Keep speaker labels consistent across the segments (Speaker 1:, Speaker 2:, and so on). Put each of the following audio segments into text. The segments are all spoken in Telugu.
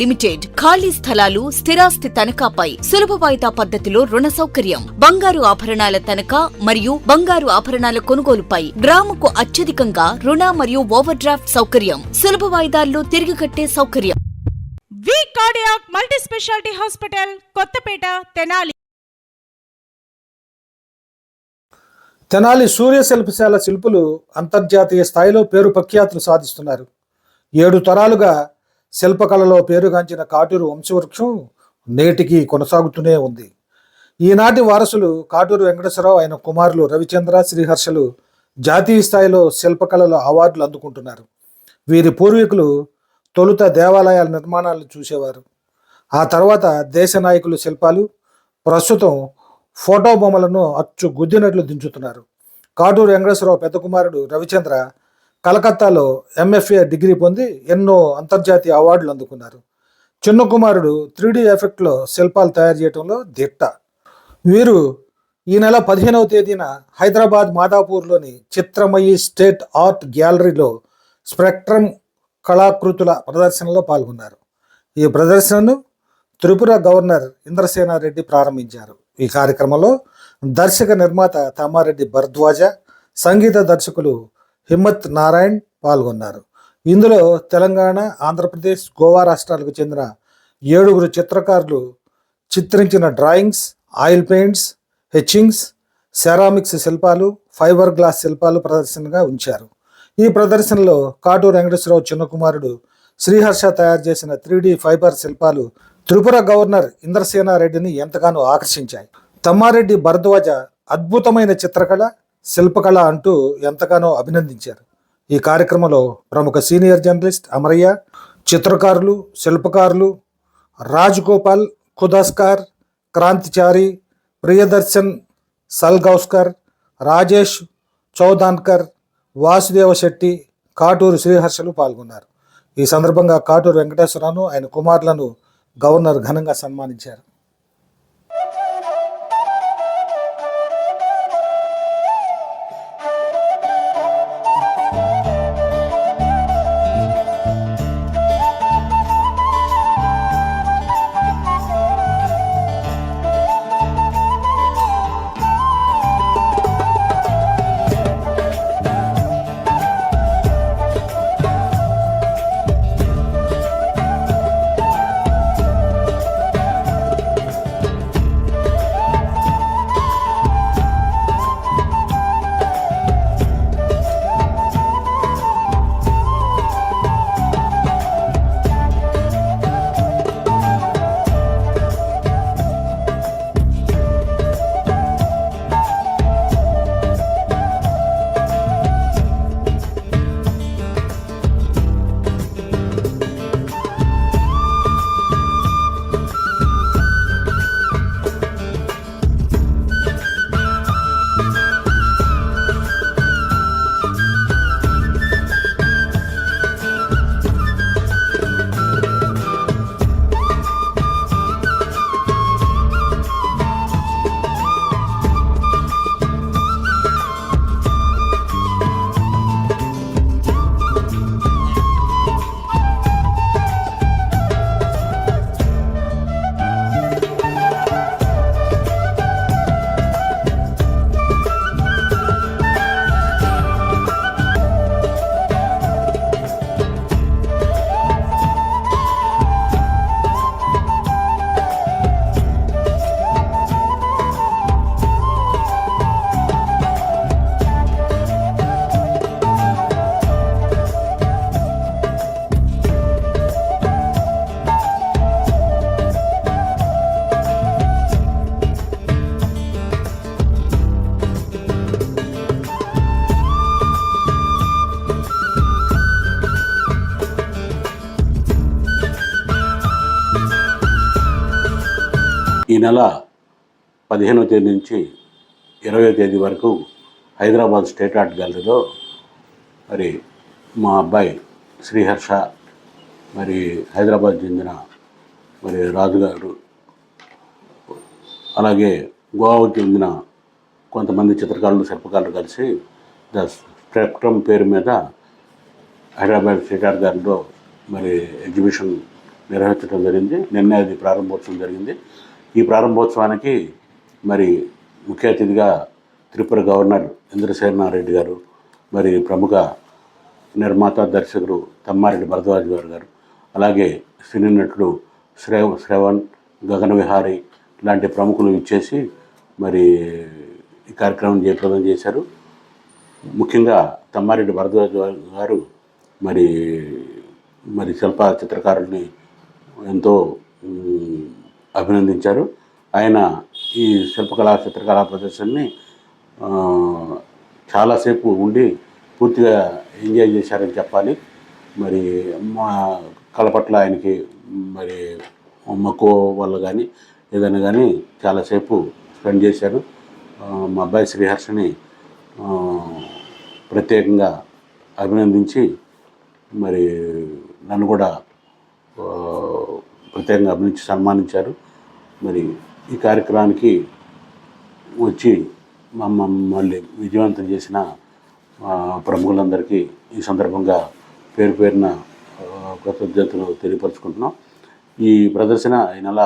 Speaker 1: లిమిటెడ్ ఖాళీ స్థలాలు స్థిరాస్తి తనఖాపై సులభ వాయిదా పద్ధతిలో రుణ సౌకర్యం. బంగారు ఆభరణాల తనఖా మరియు బంగారు ఆభరణాల కొనుగోలుపై గ్రాముకు అత్యధికంగా రుణ మరియు ఓవర్ డ్రాఫ్ట్ సౌకర్యం. సులభ వాయిదాల్లో తిరిగి కట్టే సౌకర్యం.
Speaker 2: V cardiac multi speciality hospital Kothapeta Tenali.
Speaker 3: Tenali Surya Shilpashala శిల్పులు అంతర్జాతీయ స్థాయిలో పేరు ప్రఖ్యాతులు సాధిస్తున్నారు. ఏడు తరాలుగా శిల్పకళలో పేరుగాంచిన కాటూరు వంశవృక్షం నేటికి కొనసాగుతూనే ఉంది. ఈనాటి వారసులు కాటూరు వెంకటేశ్వరరావు ఆయన కుమారులు రవిచంద్ర శ్రీహర్షలు జాతీయ స్థాయిలో శిల్పకళలో అవార్డులు అందుకుంటున్నారు. వీరి పూర్వీకులు తొలుత దేవాలయాల నిర్మాణాలను చూసేవారు. ఆ తర్వాత దేశ నాయకులు శిల్పాలు ప్రస్తుతం ఫోటో బొమ్మలను అచ్చు గుద్దినట్లు దించుతున్నారు. కాటూరు వెంకటేశ్వరరావు పెద్ద కుమారుడు రవిచంద్ర కలకత్తాలో ఎంఎఫ్ఏ డిగ్రీ పొంది ఎన్నో అంతర్జాతీయ అవార్డులు అందుకున్నారు. చిన్న కుమారుడు త్రీ డి ఎఫెక్ట్లో శిల్పాలు తయారు చేయడంలో దిట్ట. వీరు ఈ నెల పదిహేనవ తేదీన హైదరాబాద్ మాదాపూర్లోని చిత్రమయి స్టేట్ ఆర్ట్ గ్యాలరీలో స్పెక్ట్రమ్ కళాకృతుల ప్రదర్శనలో పాల్గొన్నారు. ఈ ప్రదర్శనను త్రిపుర గవర్నర్ ఇంద్రసేనారెడ్డి ప్రారంభించారు. ఈ కార్యక్రమంలో దర్శక నిర్మాత తామారెడ్డి భరద్వాజ సంగీత దర్శకులు హిమ్మత్ నారాయణ్ పాల్గొన్నారు. ఇందులో తెలంగాణ ఆంధ్రప్రదేశ్ గోవా రాష్ట్రాలకు చెందిన ఏడుగురు చిత్రకారులు చిత్రించిన drawings oil paints etchings ceramics శిల్పాలు ఫైబర్ గ్లాస్ శిల్పాలు ప్రదర్శనగా ఉంచారు. ఈ ప్రదర్శనలో కాటూరు వెంకటేశ్వరరావు చిన్నకుమారుడు శ్రీహర్ష తయారు చేసిన త్రీ ఫైబర్ శిల్పాలు త్రిపుర గవర్నర్ ఇంద్రసేనారెడ్డిని ఎంతగానో ఆకర్షించాయి. తమ్మారెడ్డి భరద్వాజ అద్భుతమైన చిత్రకళ శిల్పకళ అంటూ ఎంతగానో అభినందించారు. ఈ కార్యక్రమంలో ప్రముఖ సీనియర్ జర్నలిస్ట్ అమరయ్య చిత్రకారులు శిల్పకారులు రాజగోపాల్ ఖుదాస్కర్ క్రాంతిచారి ప్రియదర్శన్ సల్గౌస్కర్ రాజేష్ చౌదాన్కర్ వాసుదేవ శెట్టి కాటూరు శ్రీహర్షలు పాల్గొన్నారు. ఈ సందర్భంగా కాటూరు వెంకటేశ్వరరావు ఆయన కుమారులను గవర్నర్ ఘనంగా సన్మానించారు.
Speaker 4: ఈ నెల పదిహేనవ తేదీ నుంచి ఇరవై తేదీ వరకు హైదరాబాద్ స్టేట్ ఆర్ట్ గ్యాలరీలో మరి మా అబ్బాయి శ్రీహర్ష మరి హైదరాబాద్ చెందిన మరి రాజుగారు అలాగే గోవాకు చెందిన కొంతమంది చిత్రకారులు శిల్పకారులు కలిసి ద స్పెక్ట్రమ్ పేరు మీద హైదరాబాద్ స్టేట్ ఆర్ట్ గ్యాలరీలో మరి ఎగ్జిబిషన్ నిర్వహించడం జరిగింది. నిన్న అది ప్రారంభోత్సవం జరిగింది. ఈ ప్రారంభోత్సవానికి మరి ముఖ్య అతిథిగా త్రిపుర గవర్నర్ ఇంద్రసేనారెడ్డి గారు మరి ప్రముఖ నిర్మాత దర్శకుడు తమ్మారెడ్డి భరద్వాజ్ గారు గారు అలాగే సినీ నటుడు శ్రేవ్ శ్రవణ్ గగన విహారి లాంటి ప్రముఖులు ఇచ్చేసి మరి ఈ కార్యక్రమం జయప్రదం చేశారు. ముఖ్యంగా తమ్మారెడ్డి భరద్వాజ్ గారు మరి మరి శిల్ప చిత్రకారుల్ని ఎంతో అభినందించారు. ఆయన ఈ శిల్పకళా చిత్రకళా ప్రదర్శనని చాలాసేపు ఉండి పూర్తిగా ఎంజాయ్ చేశారని చెప్పాలి. మరి మా కళ పట్ల ఆయనకి మరి మక్కువ వల్ల కానీ ఏదైనా కానీ చాలాసేపు స్పెండ్ చేశారు. మా అబ్బాయి శ్రీహర్షని ప్రత్యేకంగా అభినందించి మరి నన్ను కూడా ప్రత్యేకంగా అభినందించి సన్మానించారు. మరి ఈ కార్యక్రమానికి వచ్చి మమ్మల్ని విజయవంతం చేసిన ప్రముఖులందరికీ ఈ సందర్భంగా పేరు పేరున కృతజ్ఞతలు తెలియపరుచుకుంటున్నాం. ఈ ప్రదర్శన ఈ నెల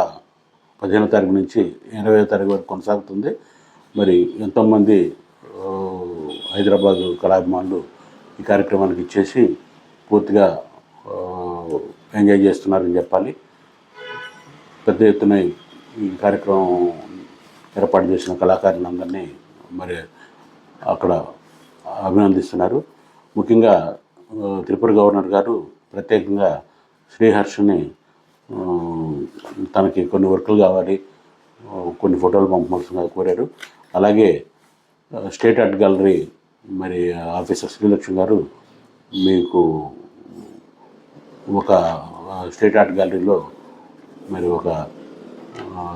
Speaker 4: పదిహేనో తారీఖు నుంచి ఇరవై తారీఖు వరకు కొనసాగుతుంది. మరి ఎంతోమంది హైదరాబాద్ హైదరాబాదు కళాభిమానులు ఈ కార్యక్రమానికి ఇచ్చేసి పూర్తిగా ఎంజాయ్ చేస్తున్నారని చెప్పాలి. పెద్ద ఎత్తున ఈ కార్యక్రమం ఏర్పాటు చేసిన కళాకారులందరినీ మరి అక్కడ అభినందిస్తున్నారు. ముఖ్యంగా త్రిపుర గవర్నర్ గారు ప్రత్యేకంగా శ్రీహర్షని తనకి కొన్ని వర్కులు కావాలి కొన్ని ఫోటోలు పంపవలసిందిగా కోరారు. అలాగే స్టేట్ ఆర్ట్ గ్యాలరీ మరి ఆఫీసర్ శ్రీలక్ష్మి గారు మీకు ఒక స్టేట్ ఆర్ట్ గ్యాలరీలో మరి ఒక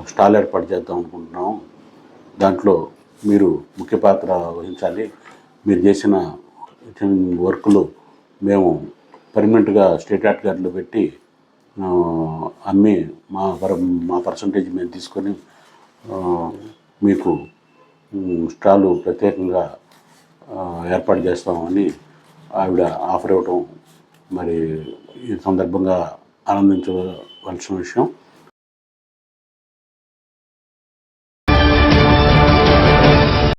Speaker 4: స్టాల్ ఏర్పాటు చేద్దాం అనుకుంటున్నాం. దాంట్లో మీరు ముఖ్య పాత్ర వహించాలి. మీరు చేసిన వర్క్లు వర్కులు మేము పర్మనెంట్గా స్టేట్ ఆర్ట్ గ్యాలరీలో పెట్టి అమ్మి మా పర మా పర్సంటేజ్ మేము తీసుకొని మీకు స్టాలు ప్రత్యేకంగా ఏర్పాటు చేస్తామని ఆవిడ ఆఫర్ ఇవ్వటం మరి ఈ సందర్భంగా ఆనందించవలసిన విషయం.